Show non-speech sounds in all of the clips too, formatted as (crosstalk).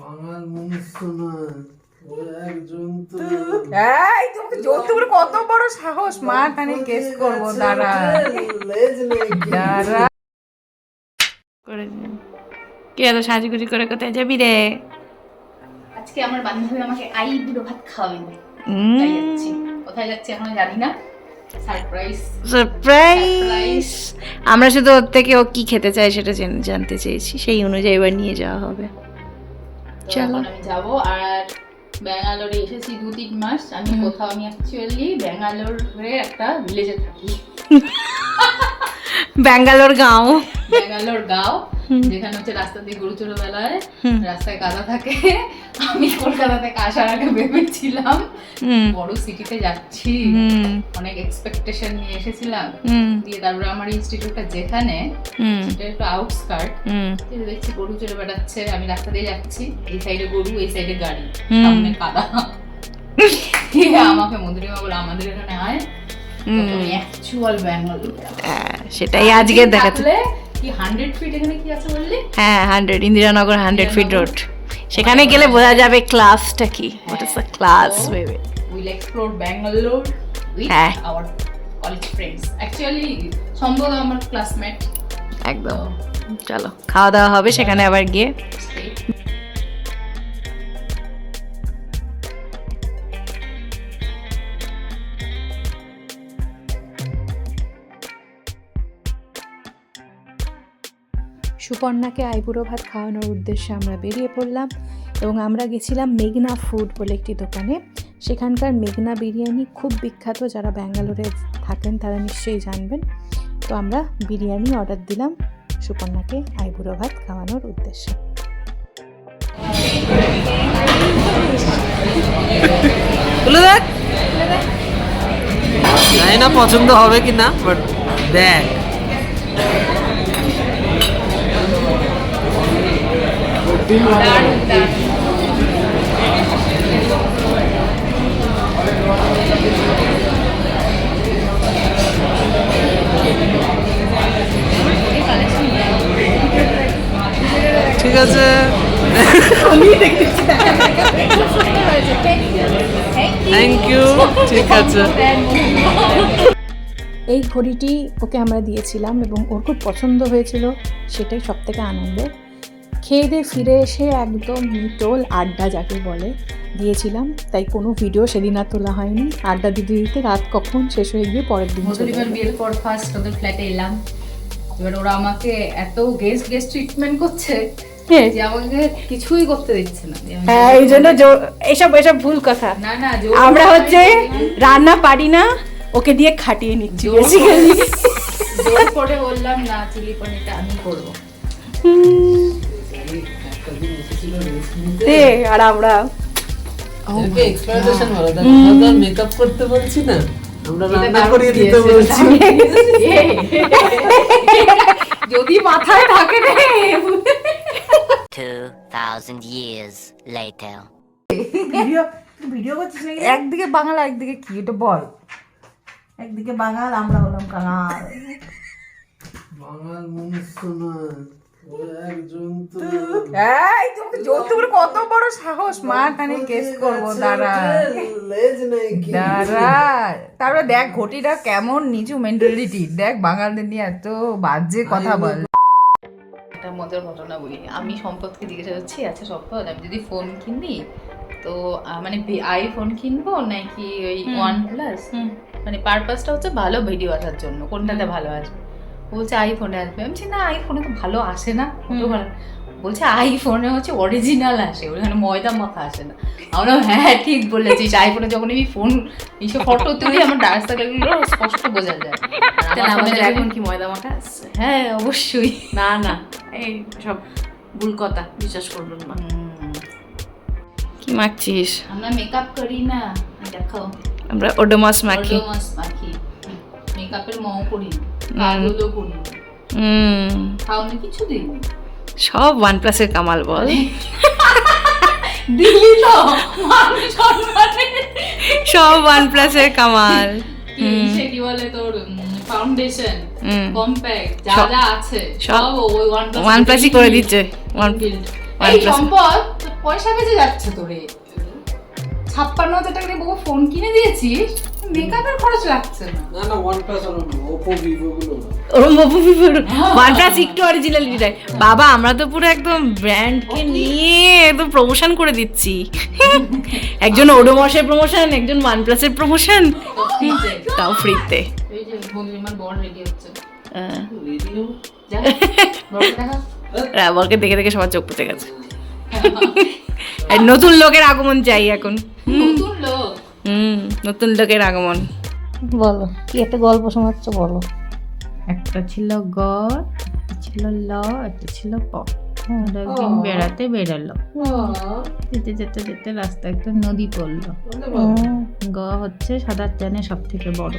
বাঙাল মনুষ্য নয় এই কত বড় সাহস। মা খানে কেস করব দাঁড়া। করে দিন। কি এত সাজুগুজি করে কোথায় যাবি রে? আজকে আমার বান্ধবী আমাকে আই বুড়ো ভাত যাচ্ছি। কোথায় যাচ্ছি এখনও জানি না। সারপ্রাইজ সারপ্রাইজ আমরা শুধু ওর থেকে ও কি খেতে চায় সেটা জেন- জানতে চেয়েছি। সেই অনুযায়ী এবার নিয়ে যাওয়া হবে। চলো। আমি যাব আর ব্যাঙ্গালোরে এসেছি দু তিন মাস। আমি কোথাও আমি অ্যাকচুয়ালি ব্যাঙ্গালোরে একটা ভিলেজে থাকি। ব্যাঙ্গালোর গাঁও। ব্যাঙ্গালোর গাঁও। যেখানে হচ্ছে রাস্তা দিয়ে গরু চোর বেলায় রাস্তায় কাদা থাকে আমি কলকাতা থেকে আসার আগে ভেবেছিলাম বড় সিটিতে যাচ্ছি। অনেক এক্সপেকটেশন নিয়ে এসেছিলাম। দিয়ে তারপরে আমার ইনস্টিটিউটটা যেখানে সেটা একটু আউটস্কার্ট দেখছি গরু চড়ে বেড়াচ্ছে আমি রাস্তা দিয়ে যাচ্ছি এই সাইডে গরু এই সাইডে গাড়ি সামনে কাদা। (laughs) আমাকে বলে আমাদের এখানে আয় হ্যাঁ, সেটাই আজকে দেখাতে হ্যাঁ hundred Indiranagar hundred feet road সেখানে গেলে বোঝা যাবে ক্লাসটা কি। What is the class So, will explore Bangalore with হ্যাঁ। আওয়ার কলেজ ফ্রেন্ডস অ্যাকচুয়ালি সম্ভবত আমার ক্লাসমেট একদম। চলো খাওয়া দাওয়া হবে সেখানে আবার গিয়ে। সুপর্ণাকে আইবুড়ো ভাত খাওয়ানোর উদ্দেশ্যে আমরা বেরিয়ে পড়লাম এবং আমরা গেছিলাম মেঘনা ফুড বলে একটি দোকানে। সেখানকার মেঘনা বিরিয়ানি খুব বিখ্যাত, যারা ব্যাঙ্গালোরে থাকেন তারা নিশ্চয়ই জানবেন। তো আমরা বিরিয়ানি অর্ডার দিলাম সুপর্ণাকে আইবুড়ো ভাত খাওয়ানোর উদ্দেশ্যে। না পছন্দ হবে কি না বাট দেখ। ঠিক আছে। থ্যাংক ইউ ঠিক আছে। এই ঘড়িটি ওকে আমরা দিয়েছিলাম এবং ওর খুব পছন্দ হয়েছিল, সেটাই সব থেকে আনন্দের। খেয়ে দিয়ে ফিরে এসে একদম নিটোল আড্ডা যাকে বলে দিয়েছিলাম। তাই কোনো ভিডিও সেদিন আর তোলা হয়নি। আড্ডা দিতে দিতে রাত কখন শেষ হয়ে গিয়ে পরের দিন বিয়ের পর ফার্স্ট ওদের ফ্ল্যাটে এলাম। এবার ওরা আমাকে এত গেস্ট গেস্ট ট্রিটমেন্ট করছে যে আমাকে কিছুই করতে দিচ্ছে না। হ্যাঁ এই জন্য জো- এসব এসব ভুল কথা। না না আমরা হচ্ছে রান্না পারি না ওকে দিয়ে খাটিয়ে নিচ্ছি জোর জোর করে বললাম না চিলি পনিরটা আমি করব। আর আমরা একে ভালো মেকআপ করতে বলছি না। আমরা রান্না করিয়ে দিতে বলছি। (laughs) যদি মাথায় থাকে রে। 2,000 years later. ভিডিও ভিডিও করছিস একদিকে বাংলা একদিকে কি? এটা বল। একদিকে বাঙাল আমরা হলাম কাঙাল। বাঙাল মনুষ্য জন্তু কত বড় সাহস? মা খানে কেস করব দাঁড়া লেজ দাঁড়া তারপরে দেখ ঘটিটা কেমন নিচু মেন্টালিটি দেখ বাঙালদের নিয়ে এত বাজে কথা বল। একটা মজার ঘটনা বলি। আমি সম্পদকে জিজ্ঞাসা করছি আচ্ছা সম্পদ আমি যদি ফোন কিনি তো মানে আইফোন কিনবো নাকি ওই ওয়ান প্লাস মানে পারপাসটা হচ্ছে ভালো ভিডিও আসার জন্য। কোনটাতে ভালো আসবে? বলছে আইফোনে আসবে। আমি বলছি না আইফোনে তো ভালো আসে না। বলছে আইফোনে হচ্ছে অরিজিনাল আসে। ওখানে ময়দা মাখা আসে না। আমরা হ্যাঁ ঠিক বলেছিস। আইফোনে যখন আমি ফোন এইসব (laughs) ফটো তুলি আমার রাস্তাগুলো স্পষ্ট বোঝা যায়। আমাদের এখন কি ময়দা মাখা হ্যাঁ অবশ্যই। না না এই সব ভুল কথা বিশ্বাস করবেন না। কি মাখছিস? আমরা মেকআপ করি না দেখো আমরা ওডোমাস মাখি। ওডোমাস মাখি। মেকআপের মও করি না। কাজলও করি হুম। খাওনি কিছু দিই সব ওয়ান প্লাসের কামাল বল। (laughs) দিলি তো। সব ওয়ান প্লাসের কামাল সে কি বলে তোর ফাউন্ডেশন কম্প্যাক্ট যা যা আছে সব ওই ওয়ান ওয়ান প্লাসই করে দিচ্ছে। ওয়ান এই সম্পদ পয়সা বেঁচে যাচ্ছে তোরে। ছাপ্পান্ন হাজার টাকা দিয়ে বউ ফোন কিনে দিয়েছিস? মেকআপের খরচ লাগছে না। না না ওয়ান প্লাস ওপো ভিভো গুলো বাবু ফিফোর ওয়ানপ্লাস একটু অরিজিনালিটি বাবা আমরা তো পুরো একদম ব্র্যান্ডকে নিয়ে একদম প্রমোশন করে দিচ্ছি। (laughs) একজন ওডোমসের প্রমোশন একজন ওয়ানপ্লাসের প্রমোশন তাও ফ্রিতে এই যে বন্ধুরিমার বর রেডি হচ্ছে। (laughs) বরকে দেখে দেখে সবার চোখ পুঁতে গেছে। (laughs) আর নতুন লোকের আগমন চাই এখন। নতুন লোক? হুম নতুন লোকের আগমন। বলো কি একটা গল্প শোনাচ্ছ বলো। একটা ছিল গ একটা ছিল ল একটা ছিল প। ওরা একদিন বেড়াতে বেরালো। যেতে যেতে যেতে রাস্তায় একটা নদী পড়ল। গ হচ্ছে সাঁতার জানে সব থেকে বড়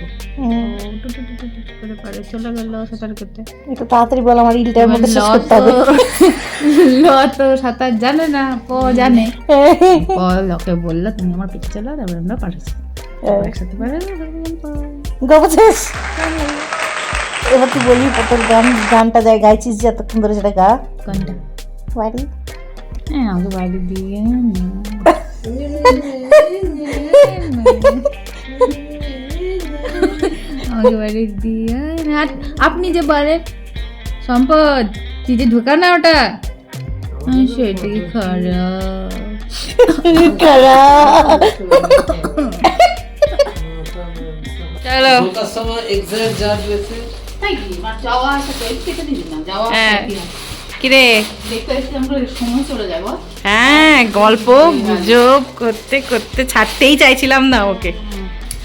করে পারে। চলে গেল সাঁতার করতে একটু তাড়াতাড়ি বলো আমার ইলটার মধ্যে শেষ করতে হবে। তো (laughs) ল তো সাঁতার জানে না প জানে। (laughs) প লকে বলল তুমি আমার পিছিয়ে চলো তারপরে আমরা পাঠাচ্ছি একসাথে পারে গল্প শেষ এবার তুই বলি তোর গান গানটা যায় গাইছিস যে এতক্ষণ ধরে সেটা গা? কোনটা? বাড়ি হ্যাঁ আমাকে বাড়ি দিয়ে আমাকে বাড়ি দিয়ে আর আপনি যে বলেন সম্পদ তুই যে ঢোকা না ওটা? সেটাই খারাপ খারাপ। চলো। সময় এক্সাক্ট যা রয়েছে তাই কি যাওয়া আসা তো একটু কেটে না যাওয়া। কি না? কিরে হ্যাঁ গল্প গুজব করতে করতে ছাড়তেই চাইছিলাম না ওকে।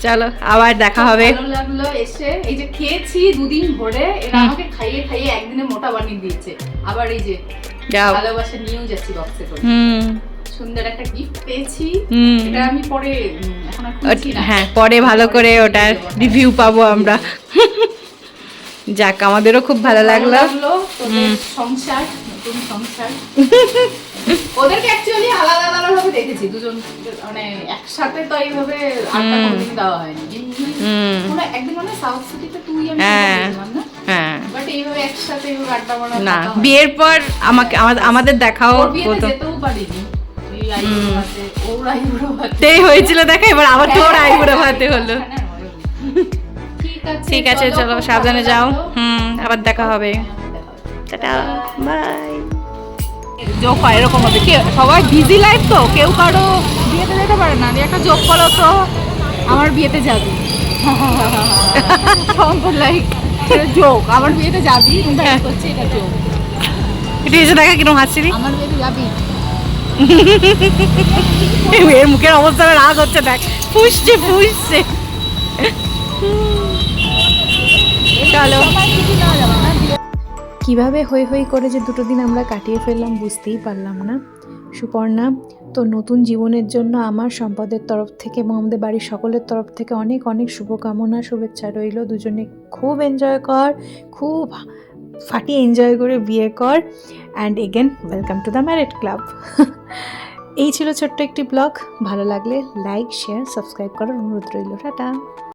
চলো আবার দেখা হবে। ভালো লাগল এসে। এই যে খেয়েছি দুদিন ধরে এরা আমাকে খাইয়ে খাইয়ে একদিনে মোটা বানিয়ে দিয়েছে। আবার এই যে ভালোবাসা নিয়েও যাচ্ছি বক্সে করে। হুম। সুন্দর একটা গিফট পেয়েছি। এটা আমি পরে হ্যাঁ পরে ভালো করে ওটার রিভিউ পাবো আমরা। যাক আমাদেরও খুব ভালো লাগল। সংসার নতুন সংসার। ওদেরকে অ্যাকচুয়ালি আলাদা আলাদা ভাবে দেখেছি দুজন মানে একসাথে তো এইভাবে আড্ডা কোনোদিন দেওয়া হয়নি। হুম। একদিন মানে সাউথ সিটিতে তুই আমি হ্যাঁ। না? হ্যাঁ। না বিয়ের পর আমাকে আমা- আমাদের দেখাও হয়েছিল দেখা এবার আবার তোর আইবুড়ো ভাতে হলো। ঠিক আছে চলো সাবধানে যাও। হুম আবার দেখা হবে। হ্যাঁ, টাটা বাই। যোগ হয় এরকম হবে। কে সবাই বিজি লাইফ তো কেউ কারও বিয়েতে যেতে পারে না। একটা যোগ করো তো আমার বিয়েতে যাবি? সম্পদ লাইক যোগ আমার বিয়েতে যাবি? হ্যাঁ, এটা যোগ এটা এসে দেখা কিরম হাসছিলি? আমার বিয়েতে যাবি? এর মুখের অবস্থা রাগ হচ্ছে দেখ। ফুসছে ফুসছে। (laughs) চলো। কীভাবে হই হই করে যে দুটো দিন আমরা কাটিয়ে ফেললাম বুঝতেই পারলাম না। সুপর্ণা তো নতুন জীবনের জন্য আমার সম্পদের তরফ থেকে এবং আমাদের বাড়ির সকলের তরফ থেকে অনেক অনেক শুভকামনা, শুভেচ্ছা রইল। দুজনে খুব এনজয় কর, খুব ফাটিয়ে এনজয় করে বিয়ে কর। And again welcome to the married club এই ছিল ছোট্ট একটি ব্লগ ভালো লাগলে লাইক শেয়ার সাবস্ক্রাইব করার অনুরোধ রইল। টাটা।